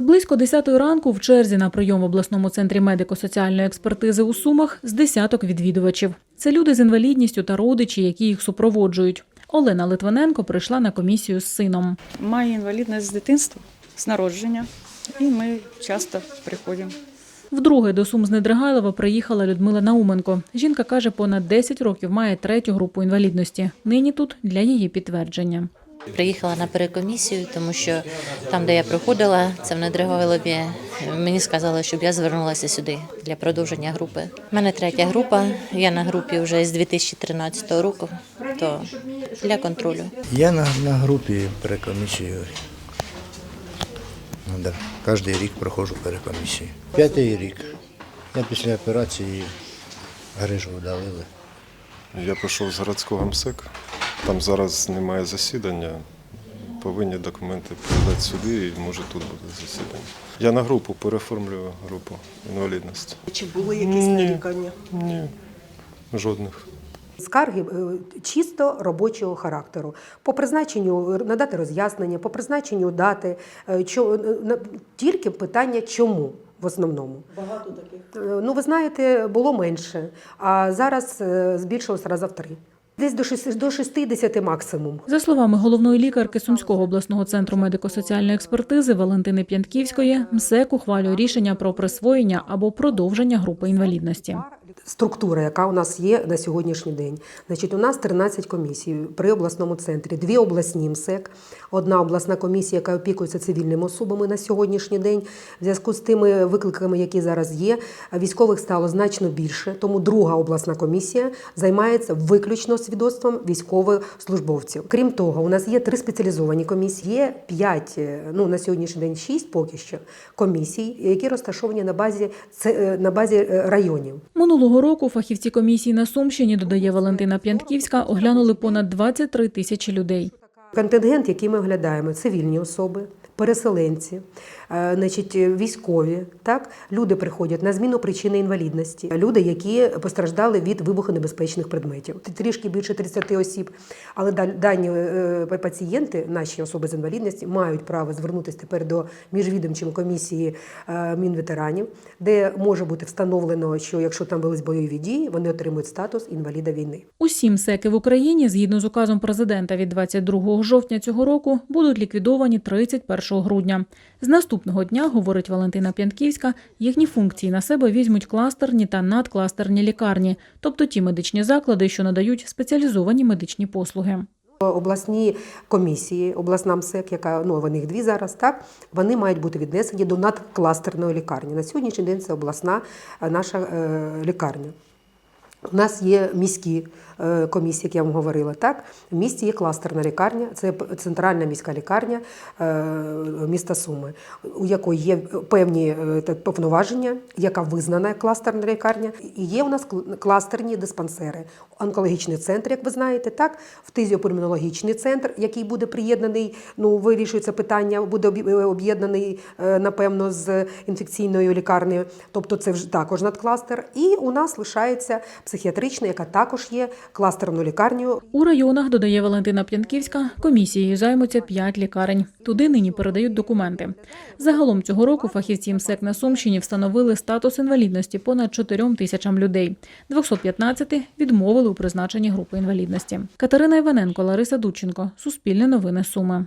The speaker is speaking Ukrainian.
Близько 10 ранку в черзі на прийом в обласному центрі медико-соціальної експертизи у Сумах з десяток відвідувачів. Це люди з інвалідністю та родичі, які їх супроводжують. Олена Литвиненко прийшла на комісію з сином. Має інвалідність з дитинства, з народження, і ми часто приходимо. Вдруге до Сум з Недригайлова приїхала Людмила Науменко. Жінка каже, понад 10 років має третю групу інвалідності. Нині тут для її підтвердження. Приїхала на перекомісію, тому що там, де я проходила, це в Недригайлові, мені сказали, щоб я звернулася сюди для продовження групи. У мене третя група, я на групі вже з 2013 року, то для контролю. Я на, на групі перекомісію. Ну, да. Кожен рік проходжу перекомісію. П'ятий рік. Я після операції грижу вдалили. Я прийшов з городського МСЕК. Там зараз немає засідання. Повинні документи передати сюди і може тут буде засідання. Я на групу переформлюю групу інвалідності. Чи були якісь нарікання? Ні, жодних. Скарги е, чисто робочого характеру. По призначенню надати роз'яснення, по призначенню дати. е, е, на- Тільки питання чому в основному. Багато таких? Ну, ви знаєте, було менше, а зараз збільшилось раза в три. Десь до шести- до 60 максимум. За словами головної лікарки Сумського обласного центру медико-соціальної експертизи Валентини П'янтківської, МСЕК ухвалює рішення про присвоєння або продовження групи інвалідності. Структура, яка у нас є на сьогоднішній день. Значить, у нас 13 комісій при обласному центрі, дві обласні МСЕК, одна обласна комісія, яка опікується цивільними особами на сьогоднішній день. В зв'язку з тими викликами, які зараз є, військових стало значно більше. Тому друга обласна комісія займається виключно свідоцтвом військових службовців. Крім того, у нас є три спеціалізовані комісії, є п'ять, е, ну на сьогоднішній день шість поки що комісій, які розташовані на базі е, на базі е, районів. Минулого року фахівці комісії на Сумщині, додає Валентина П'янтківська, оглянули понад 23 тисячі людей. Контингент, який ми оглядаємо, цивільні особи, переселенці, значить, військові. Так? Люди приходять на зміну причини інвалідності, люди, які постраждали від вибухонебезпечних предметів. Трішки більше 30 осіб. Але да- дані е, пацієнти, наші особи з інвалідності, мають право звернутися тепер до міжвідомчої комісії е, Мінветеранів, де може бути встановлено, що якщо там велись бойові дії, вони отримують статус інваліда війни. Усі МСЕКи в Україні, згідно з указом президента від 22 жовтня цього року, будуть ліквідовані 31 грудня. З наступного дня, говорить Валентина П'янтківська, їхні функції на себе візьмуть кластерні та надкластерні лікарні, тобто ті медичні заклади, що надають спеціалізовані медичні послуги. Обласні комісії, обласна МСЕК, яка ну вони їх дві зараз, так вони мають бути віднесені до надкластерної лікарні. На сьогоднішній день це обласна е, наша е, лікарня. У нас є міські е, комісії, як я вам говорила. Так, в місті є кластерна лікарня, це центральна міська лікарня е, міста Суми, у якої є певні е, повноваження, яка визнана як кластерна лікарня. І є у нас кластерні диспансери, онкологічний центр, як ви знаєте, так, фтизіопульмонологічний центр, який буде приєднаний. Ну вирішується питання, буде об'єднаний напевно з інфекційною лікарнею. Тобто це вже також надкластер. І у нас лишається психіатрична, яка також є кластерною лікарнею. У районах, додає Валентина П'янтківська, комісією займуться 5 лікарень. Туди нині передають документи. Загалом цього року фахівці МСЕК на Сумщині встановили статус інвалідності понад 4 тисячам людей. 215 відмовили у призначенні групи інвалідності. Катерина Іваненко, Лариса Дудченко. Суспільне новини Суми.